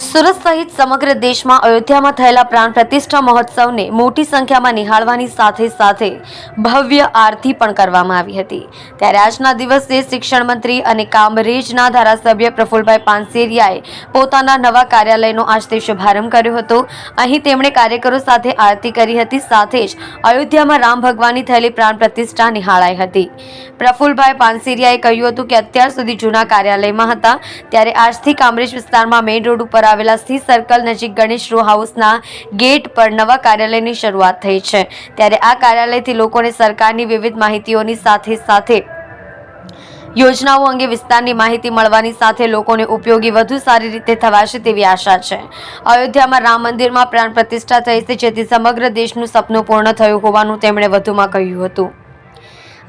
સુરત સહિત સમગ્ર દેશમાં અયોધ્યામાં થયેલા પ્રાણ પ્રતિષ્ઠા મહોત્સવને મોટી સંખ્યામાં નિહાળવાની સાથે સાથે ભવ્ય આરતી પણ કરવામાં આવી હતી. ત્યારે આજના દિવસે શિક્ષણ મંત્રી અને કામરેજના ધારાસભ્ય પ્રફુલભાઈ પાનસેરિયાએ પોતાના નવા કાર્યાલયનો આજથી શુભારંભ કર્યો હતો. અહીં તેમણે કાર્યકરો સાથે આરતી કરી હતી. સાથે જ અયોધ્યામાં રામ ભગવાનની થયેલી પ્રાણ પ્રતિષ્ઠા નિહાળાઈ હતી. પ્રફુલભાઈ પાનસેરિયાએ કહ્યું હતું કે અત્યાર સુધી જૂના કાર્યાલયમાં હતા. ત્યારે આજથી કામરેજ વિસ્તારમાં મેઇન રોડ ઉપર આવેલા સી સર્કલ નજીક ગણેશ રો હાઉસના ગેટ પર નવા કાર્યાલયની શરૂઆત થઈ છે. ત્યારે આ કાર્યાલયથી લોકોને સરકારની વિવિધ માહિતીઓની સાથે સાથે યોજનાઓ અંગે વિસ્તારની માહિતી મળવાની સાથે લોકોને ઉપયોગી વધુ સારી રીતે થવાશે તેવી આશા છે. અયોધ્યામાં રામ મંદિરમાં પ્રાણ પ્રતિષ્ઠા થઈ છે, જેથી સમગ્ર દેશનું સપનું પૂર્ણ થયું હોવાનું તેમણે વધુમાં કહ્યું હતું.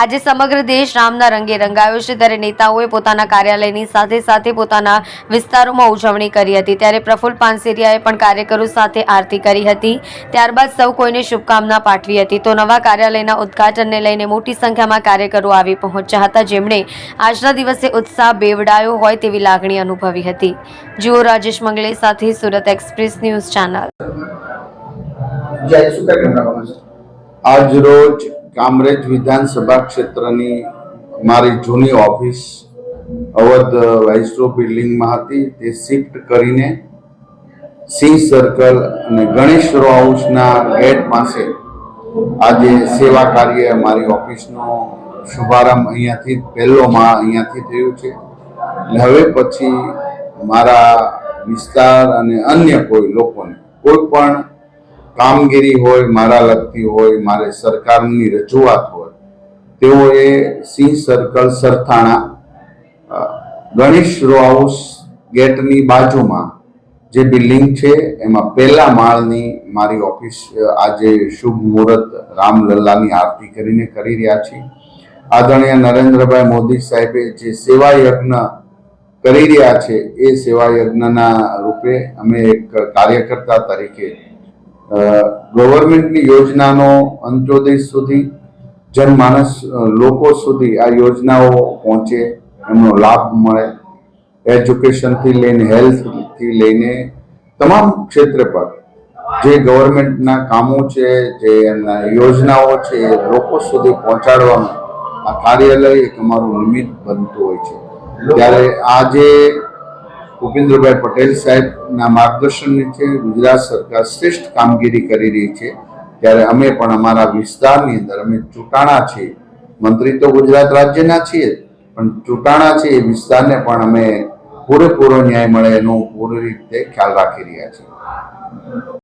આજે સમગ્ર દેશ રામના રંગે રંગાયો છે. ત્યારે નેતાઓએ પોતાના કાર્યાલયની સાથે સાથે પોતાના વિસ્તારોમાં ઉજવણી કરી હતી. ત્યારે પ્રફુલ્લ પાનસેરિયાએ પણ કાર્યકરો સાથે આરતી કરી હતી. ત્યારબાદ સૌ કોઈને શુભકામના પાઠવી હતી. તો નવા કાર્યાલયના ઉદઘાટનને લઈને મોટી સંખ્યામાં કાર્યકરો આવી પહોંચ્યા હતા. જેમણે આજના દિવસે ઉત્સાહ બેવડાયો હોય તેવી લાગણી અનુભવી હતી. જુઓ રાજેશ મંગલે સાથે સુરત એક્સપ્રેસ ન્યૂઝ ચેનલ. આજ રોજ કામરેજ વિધાનસભા ક્ષેત્રની મારી જૂની ઓફિસ, અવધ વાઇસરો બિલ્ડિંગમાં હતી. તે શિફ્ટ કરીને સિંહ સર્કલ અને ગણેશ રો હાઉસના ગેટ પાસે આજે સેવા કાર્ય મારી ઓફિસનો શુભારંભ અહીંયાથી, પહેલો માળ અહીંયાથી થયું છે. એટલે હવે પછી મારા વિસ્તાર અને અન્ય કોઈ લોકોને, કોઈ પણ કામગીરી હોય, મારા લગતી હોય, મારે સરકારની રજૂઆત હોય, તેઓએ સિંહ circle Sarthana Ganesh row house ગેટની બાજુમાં જે બિલ્ડિંગ છે, એમાં પહેલા માળની મારી ઓફિસ આજે શુભ મુહૂર્ત રામલલ્લાની આરતી કરીને કરી રહ્યા છીએ. આદરણીય નરેન્દ્રભાઈ મોદી સાહેબે જે સેવા યજ્ઞ કરી રહ્યા છે, એ સેવા યજ્ઞના રૂપે અમે એક કાર્યકર્તા તરીકે ગવર્મેન્ટની યોજનાનો અંત્યોદય સુધી, જનમાનસ લોકો સુધી આ યોજનાઓ પહોંચે, એમનો લાભ મળે એજ્યુકેશનથી લઈને હેલ્થથી લઈને તમામ ક્ષેત્ર પર. જે ગવર્મેન્ટના કામો છે, જે એમના યોજનાઓ છે, એ લોકો સુધી પહોંચાડવાનું આ કાર્યાલય એક અમારું નિમિત્ત બનતું હોય છે. ત્યારે આજે ભૂપેન્દ્રભાઈ પટેલ સાહેબના માર્ગદર્શન નીચે ગુજરાત સરકાર શ્રેષ્ઠ કામગીરી કરી રહી છે. ત્યારે અમે પણ અમારા વિસ્તારની અંદર, અમે ચૂંટાણા છીએ. મંત્રી તો ગુજરાત રાજ્યના છીએ, પણ ચૂંટાણા છે એ વિસ્તારને પણ અમે પૂરેપૂરો ન્યાય મળે એનો પૂરી રીતે ખ્યાલ રાખી રહ્યા છીએ.